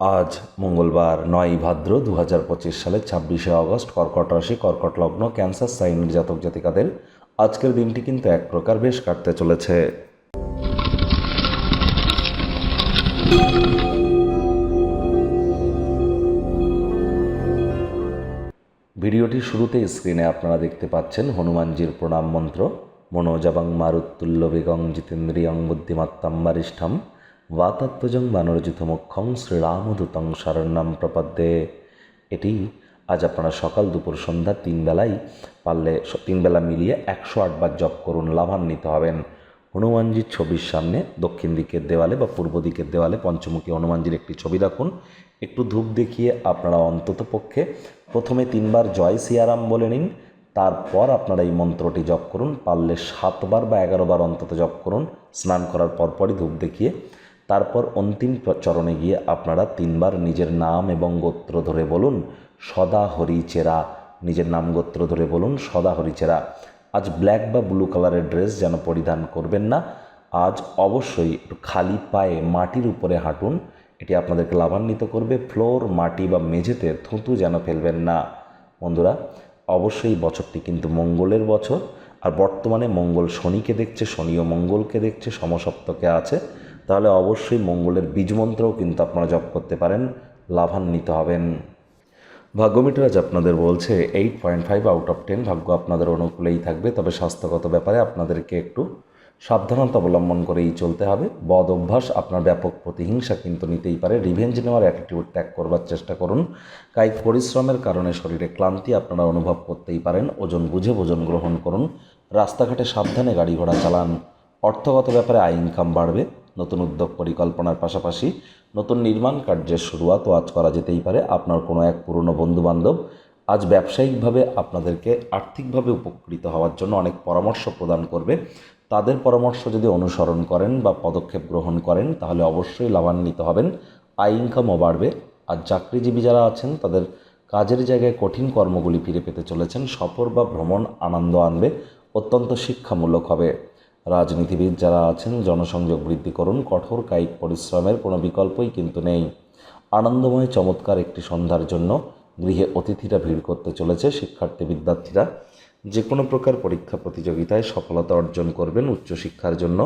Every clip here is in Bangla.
আজ মঙ্গলবার নয় ভাদ্র দু হাজার পঁচিশ সালের ছাব্বিশে আগস্ট, কর্কট রাশি, কর্কট লগ্ন, ক্যান্সার সাইনের জাতক জাতিকাদের আজকের দিনটি কিন্তু এক প্রকার বেশ কাটতে চলেছে। ভিডিওটির শুরুতে স্ক্রিনে আপনারা দেখতে পাচ্ছেন হনুমানজির প্রণাম মন্ত্র, মনোজাবাং মারুত্তুল্য বেগং জিতেন্দ্রিয়ং বুদ্ধিমত্তাম বারিষ্ঠম। বাতাত্মজং বানরজিতমক্ষং শ্রীরামদূতং শরণ্যম প্রপদ্যে এটি আজ আপনারা সকাল দুপুর সন্ধ্যা তিন বেলায় পারলে স- তিন বেলা মিলিয়ে একশো আটবার জপ করুন লাভান্বিত হবেন হনুমানজির ছবির সামনে দক্ষিণ দিকের দেওয়ালে বা পূর্ব দিকের দেওয়ালে পঞ্চমুখী হনুমানজির একটি ছবি রাখুন একটু ধূপ দেখিয়ে আপনারা অন্তত পক্ষে প্রথমে তিনবার জয় সিয়ারাম বলে নিন তারপর আপনারা এই মন্ত্রটি জপ করুন পারলে সাতবার বা এগারোবার অন্তত জপ করুন স্নান করার পরপরই ধূপ দেখিয়ে তারপর অন্তিম চরণে গিয়ে আপনারা তিনবার নিজের নাম এবং গোত্র ধরে বলুন, সদা হরি চেরা। নিজের নাম গোত্র ধরে বলুন, সদা হরি চেরা। আজ ব্ল্যাক বা ব্লু কালারের ড্রেস যেন পরিধান করবেন না। আজ অবশ্যই খালি পায়ে মাটির উপরে হাঁটুন। এটি আপনাদেরকে লাভান্বিত করবে। ফ্লোর, মাটি বা মেঝেতে থুতু যেন ফেলবেন না। বন্ধুরা, অবশ্যই বছরটি কিন্তু মঙ্গলের বছর। আর বর্তমানে মঙ্গল শনিকে দেখছে শনি ও মঙ্গলকে দেখছে, সমসপ্তকে আছে। তাহলে অবশ্যই মঙ্গলের বীজমন্ত্রও কিন্তু আপনারা জপ করতে পারেন, লাভান্বিত হবেন। ভাগ্যমিটার আজ আপনাদের বলছে eight point five out of ten ভাগ্য আপনাদের অনুকূলেই থাকবে, তবে স্বাস্থ্যগত ব্যাপারে আপনাদেরকে একটু সাবধানতা অবলম্বন করেই চলতে হবে। বদ অভ্যাস আপনার ব্যাপক প্রতিহিংসা কিন্তু নিতেই পারে। রিভেঞ্জ নেওয়ার অ্যাটিটিউড ত্যাগ করবার চেষ্টা করুন। কায়িক পরিশ্রমের কারণে শরীরে ক্লান্তি আপনারা অনুভব করতেই পারেন। ওজন বুঝে ভোজন গ্রহণ করুন। রাস্তাঘাটে সাবধানে গাড়ি ঘোড়া চালান। অর্থগত ব্যাপারে আয় ইনকাম বাড়বে। নতুন উদ্যোগ পরিকল্পনার পাশাপাশি নতুন নির্মাণ কার্যের শুরুয়াতও আজ করা যেতেই পারে আপনার কোনো এক পুরনো বন্ধুবান্ধব। আজ ব্যবসায়িকভাবে আপনাদেরকে আর্থিকভাবে উপকৃত হওয়ার জন্য অনেক পরামর্শ প্রদান করবে। তাদের পরামর্শ যদি অনুসরণ করেন বা পদক্ষেপ গ্রহণ করেন, তাহলে অবশ্যই লাভান্বিত হবেন। আয় ইনকামও বাড়বে। আর চাকরিজীবী যারা আছেন, তাদের কাজের জায়গায় কঠিন কর্মগুলি ফিরে পেতে চলেছেন। সফর বা ভ্রমণ আনন্দ আনবে। অত্যন্ত শিক্ষামূলক হবে। রাজনীতিবিদ যারা আছেন, জনসংযোগ বৃদ্ধি করুন, কঠোর কায়িক পরিশ্রমের কোনো বিকল্পই কিন্তু নেই। আনন্দময়, চমৎকার একটি সন্ধ্যার জন্য গৃহে অতিথিরা ভিড় করতে চলেছে, শিক্ষার্থী বিদ্যার্থীরা। যে কোনো প্রকার পরীক্ষা প্রতিযোগিতায় সফলতা অর্জন করবেন উচ্চশিক্ষার জন্য।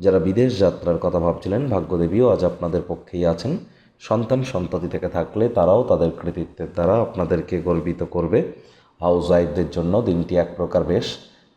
যারা বিদেশ যাত্রার কথা ভাবছিলেন, ভাগ্যদেবীও আজ আপনাদের পক্ষেই আছেন। সন্তান সন্ততি থেকে থাকলে তারাও তাদের কৃতিত্বের দ্বারা আপনাদেরকে গর্বিত করবে। হাউস ওয়াইফদের জন্য দিনটি এক প্রকার বেশ।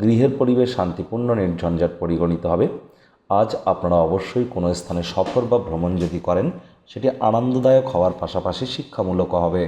গৃহের পরিবেশ শান্তিপূর্ণ, নির্ঝঞ্ঝাট পরিগণিত হবে। আজ আপনারা অবশ্যই কোনো স্থানে সফর বা ভ্রমণ যদি করেন, সেটি আনন্দদায়ক হওয়ার পাশাপাশি শিক্ষামূলক হবে।